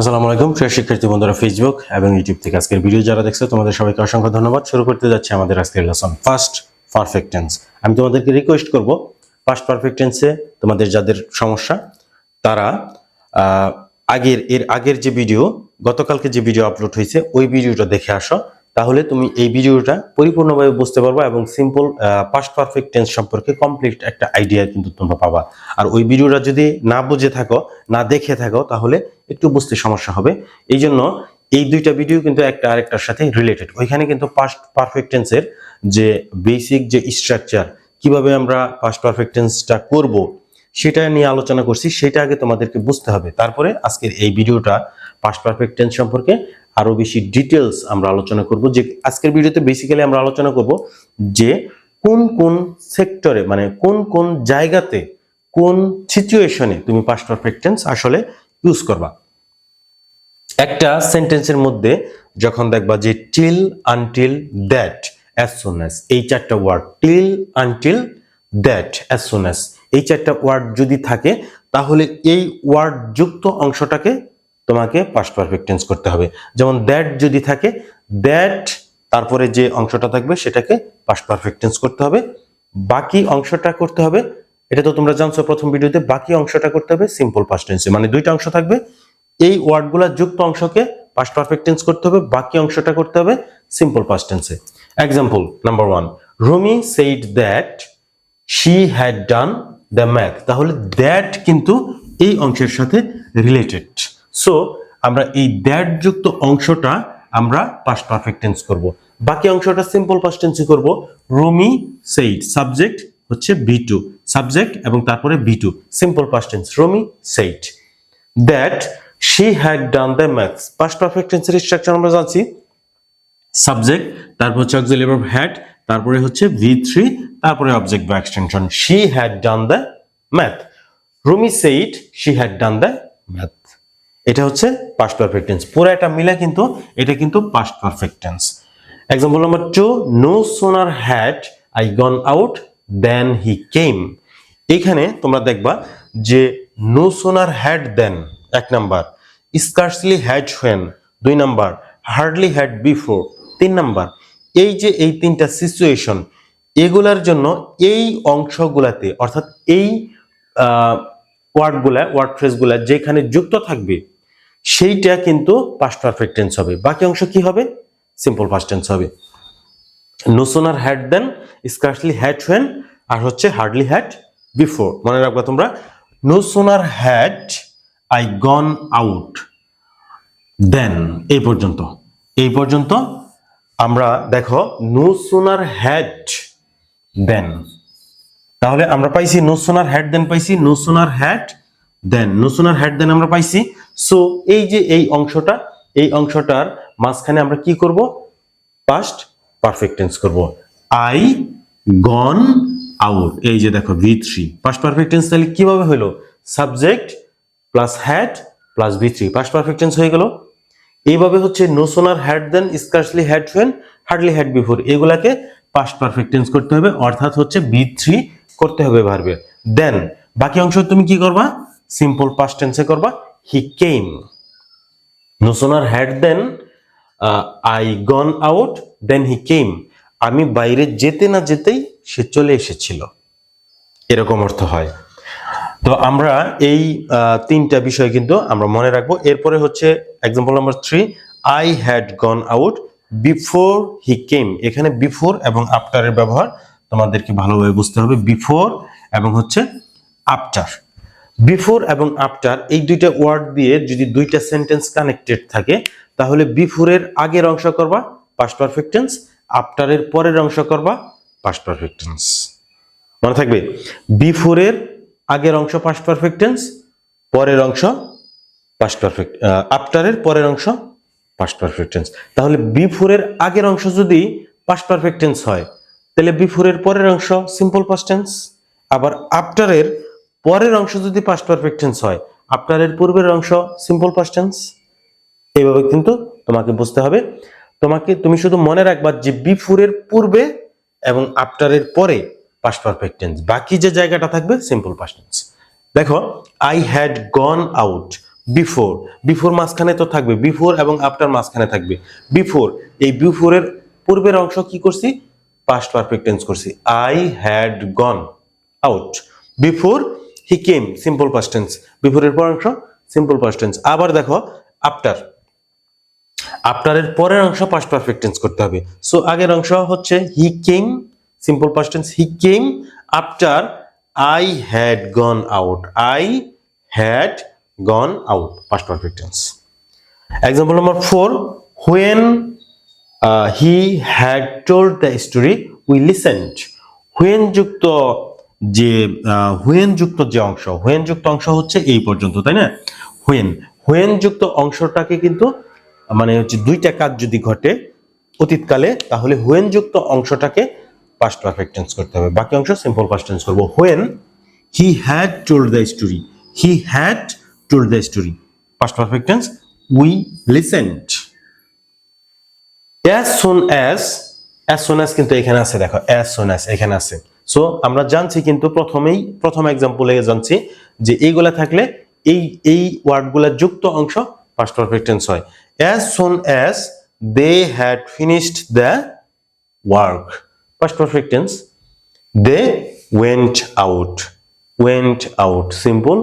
আসসালামু আলাইকুম, প্রিয় শিক্ষার্থী বন্ধুরা ফেসবুক এবং ইউটিউব থেকে আজকের ভিডিও যারা দেখছ, তোমাদের সবাইকে অসংখ্য ধন্যবাদ। শুরু করতে যাচ্ছে আমাদের আজকের লেসন ফার্স্ট পারফেক্ট টেন্স আমি তোমাদেরকে রিকোয়েস্ট করব ফার্স্ট পারফেক্ট টেন্সে তোমাদের যাদের সমস্যা, তারা আগের, এর আগের যে ভিডিও গতকালকে যে ভিডিও আপলোড হয়েছে, ওই ভিডিওটা দেখে আসো। তাহলে তুমি এই ভিডিওটা পরিপূর্ণভাবে বুঝতে পারবা এবং সিম্পল পাস্ট পারফেক্ট টেন্স সম্পর্কে কমপ্লিট একটা আইডিয়া কিন্তু তোমরা পাবা। আর ওই ভিডিওটা যদি না বুঝে থাকো, না দেখে থাকো, তাহলে একটু বুঝতে সমস্যা হবে। এই জন্য এই দুইটা ভিডিও কিন্তু একটা আরেকটার সাথে রিলেটেড ওইখানে কিন্তু পাস্ট পারফেক্ট টেন্সের যে বেসিক যে স্ট্রাকচার কীভাবে আমরা পাস্ট পারফেক্ট টেন্সটা করব সেটা নিয়ে আলোচনা করছি, সেটা আগে তোমাদেরকে বুঝতে হবে। তারপরে আজকের এই ভিডিওটা পাস্ট পারফেক্ট টেন্স সম্পর্কে আরও বেশি ডিটেলস আমরা আলোচনা করব। যে আজকের ভিডিওতে বেসিক্যালি আমরা আলোচনা করব যে কোন কোন সেক্টরে মানে কোন কোন জায়গাতে, কোন সিচুয়েশনে তুমি পাস্ট পারফেক্ট টেন্স আসলে ইউজ করবা। একটা সেন্টেন্সের মধ্যে যখন দেখবা যে till until that as soon as এই চারটা word till until that as soon as এই চারটা ওয়ার্ড যদি থাকে, তাহলে এই ওয়ার্ড যুক্ত অংশটাকে তোমাকে পাস্ট পারফেক্ট টেন্স করতে হবে। যেমন দ্যাট যদি থাকে দ্যাট তারপরে যে অংশটা থাকবে, সেটাকে পাস্ট পারফেক্ট টেন্স করতে হবে। বাকি অংশটা করতে হবে, এটা তো তোমরা জানছো প্রথম ভিডিওতে, বাকি অংশটা করতে হবে সিম্পল পাস্ট টেন্সে মানে দুইটা অংশ থাকবে, এই ওয়ার্ডগুলা যুক্ত অংশকে পাস্ট পারফেক্ট টেন্স করতে হবে, বাকি অংশটা করতে হবে সিম্পল পাস্ট টেন্সে example number one Rumi said that she had done the math তাহলে দ্যাট কিন্তু এই অংশের সাথে রিলেটেড সো আমরা এই দ্যাট যুক্ত অংশটা আমরা পাস্ট পারফেক্ট টেন্স করব। বাকি অংশটা সিম্পল পাস্ট টেন্সে করব। রুমি সেইড সাবজেক্ট হচ্ছে বি টু সাবজেক্ট এবং তারপরে V two simple past tense Rumi said that she had done the maths past perfect টেন্সের স্ট্রাকচার আমরা জানছি। সাবজেক্ট তারপর হচ্ছে অক্সিলারি ভার্ব হ্যাড তারপরে হচ্ছে ভি থ্রি তারপরে অবজেক্ট বা extension she had done the math Rumi said she had done the math এটা হচ্ছে পাস্ট পারফেক্ট টেন্স পুরো এটা মিলে কিন্তু, এটা কিন্তু past perfect tense example number two no sooner had I gone out then he came এখানে তোমরা দেখবা যে নো সোনার হ্যাড দেন এক নাম্বার। স্কার্সলি হ্যাড হোয়েন দুই নাম্বার। হার্ডলি হ্যাড বিফোর তিন নাম্বার। এই যে এই তিনটা সিচুয়েশন এগুলার জন্য এই অংশগুলাতে, অর্থাৎ এই ওয়ার্ডগুলা ওয়ার্ড ফ্রেজগুলা যেখানে যুক্ত থাকবে, সেইটা কিন্তু পাস্ট পারফেক্ট টেন্স হবে। বাকি অংশ কি হবে? সিম্পল পাস্ট টেন্স হবে। No sooner had then scarcely had when আর হচ্ছে হার্ডলি হ্যাড বিফোর মনে রাখবা তোমরা no sooner had I gone out then এই পর্যন্ত। এই পর্যন্ত আমরা দেখো, নো সোনার হ্যাড দেন। তাহলে আমরা পাইছি নো সোনার হ্যাড দেন পাইছি, no sooner had then. No sooner had then আমরা পাইছি। সো, এই যে এই অংশটা, এই অংশটার মাঝখানে আমরা কি করব? পাস্ট পারফেক্ট টেন্স করব। আই গন আউট এই যে দেখো V three past perfect tense তাহলে কীভাবে হলো subject plus had plus V three past perfect tense হয়ে গেল। এইভাবে হচ্ছে no sooner had then scarcely had when hardly had before এগুলাকে পাস্ট পারফেক্ট টেন্স করতে হবে, অর্থাৎ হচ্ছে বি থ্রি করতে হবে ভার্বে দেন বাকি অংশ তুমি কি করবা? সিম্পল পাস্ট টেন্সে করবা। He came no sooner had then I gone out then he came আমি বাইরে যেতে না যেতেই সে চলে এসেছিল। এরকম অর্থ হয়। তো আমরা এই তিনটা বিষয় কিন্তু আমরা মনে রাখব। এরপরে হচ্ছে example number three I had gone out before he came এখানে বিফোর এবং আফটারের ব্যবহার তোমাদেরকে ভালোভাবে বুঝতে হবে। বিফোর এবং হচ্ছে আফটার বিফোর এবং আফটার এই দুইটা ওয়ার্ড দিয়ে যদি দুইটা সেন্টেন্স কানেক্টেড থাকে, তাহলে বিফোরের আগের অংশ করবা পাস্ট পারফেক্ট টেন্স আফটারের পরের অংশ করবা পাস্ট পারফেক্ট টেন্স মনে থাকবে? বিফোরের আগের অংশ পাস্ট পারফেক্ট টেন্স পরের অংশ পাস্ট পারফেক্ট আফটারের পরের অংশ পাস্ট পারফেক্ট টেন্স তাহলে বিফোরের আগের অংশ যদি পাস্ট পারফেক্ট টেন্স হয়, তাহলে বিফোরের পরের অংশ সিম্পল পাস্ট টেন্স আবার আফটারের পরের অংশ যদি পাস্ট পারফেক্ট টেন্স হয় আফটারের পূর্বের অংশ সিম্পল পাস্ট টেন্স এইভাবে কিন্তু তোমাকে বুঝতে হবে। তোমাকে, তুমি শুধু মনে রাখবা যে বিফোরের পূর্বে এবং আফটারের পরে পাস্ট পারফেক্ট টেন্স বাকি যে জায়গাটা থাকবে সিম্পল পাস্ট টেন্স দেখো I had gone out before before মাঝখানে তো থাকবে বিফোর এবং আফটার মাঝখানে থাকবে। বিফোর এই বিফোরের পূর্বের অংশ কি করছি? পাস্ট পারফেক্ট টেন্স করছি। I had gone out before he came simple past tense বিফোরের পর অংশ সিম্পল পাস্ট টেন্স আবার দেখো আফটার আফটারের পরের অংশ পাস্ট পারফেক্ট টেন্স করতে হবে। সো আগের অংশ হচ্ছে he came simple past tense he came after I had gone out I had gone out past perfect tense example number four when he had told the story we listened when যুক্ত যে when যুক্ত যে অংশ when যুক্ত অংশ হচ্ছে এই পর্যন্ত, তাই না? হুয়েন হুয়েন যুক্ত অংশটাকে কিন্তু মানে হচ্ছে দুইটা কাজ যদি ঘটে অতীতকালে, তাহলে হুয়েন যুক্ত অংশটাকে পাস্ট পারফেক্ট টেন্স করতে হবে। বাকি অংশ সিম্পল পাস্ট টেন্স করব। When he had told the story he had told the story past perfect tense we listened as soon as as soon as কিন্তু এখানে আছে, দেখো অ্যাজ সুন অ্যাজ এখানে আছে। সো আমরা জানছি কিন্তু প্রথমেই, প্রথম এক্সাম্পলে জানছি যে এইগুলা থাকলে এই এই ওয়ার্ডগুলা যুক্ত অংশ পাস্ট পারফেক্ট টেন্স হয়। As soon as they had finished the work past perfect tense they went out went out simple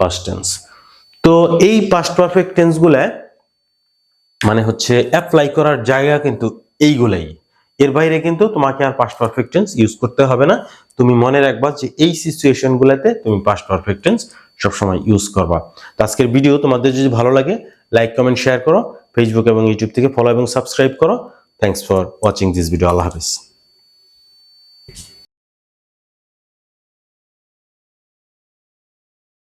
past tense তো এই পাস্ট পারফেক্ট টেন্সগুলা মানে হচ্ছে অ্যাপ্লাই করার জায়গা কিন্তু এইগুলাই। এর বাইরে কিন্তু তোমাকে আর পাস্ট পারফেক্ট টেন্স ইউজ করতে হবে না। তুমি মনে রাখবা যে এই সিচুয়েশন গুলাতে তুমি পাস্ট পারফেক্ট টেন্স সবসময় ইউজ করবা। তো আজকের ভিডিও তোমাদের যদি ভালো লাগে লাইক কমেন্ট শেয়ার করো। ফেসবুক এবং ইউটিউব থেকে ফলো এবং সাবস্ক্রাইব করো। Thanks for watching this video Allah Hafiz.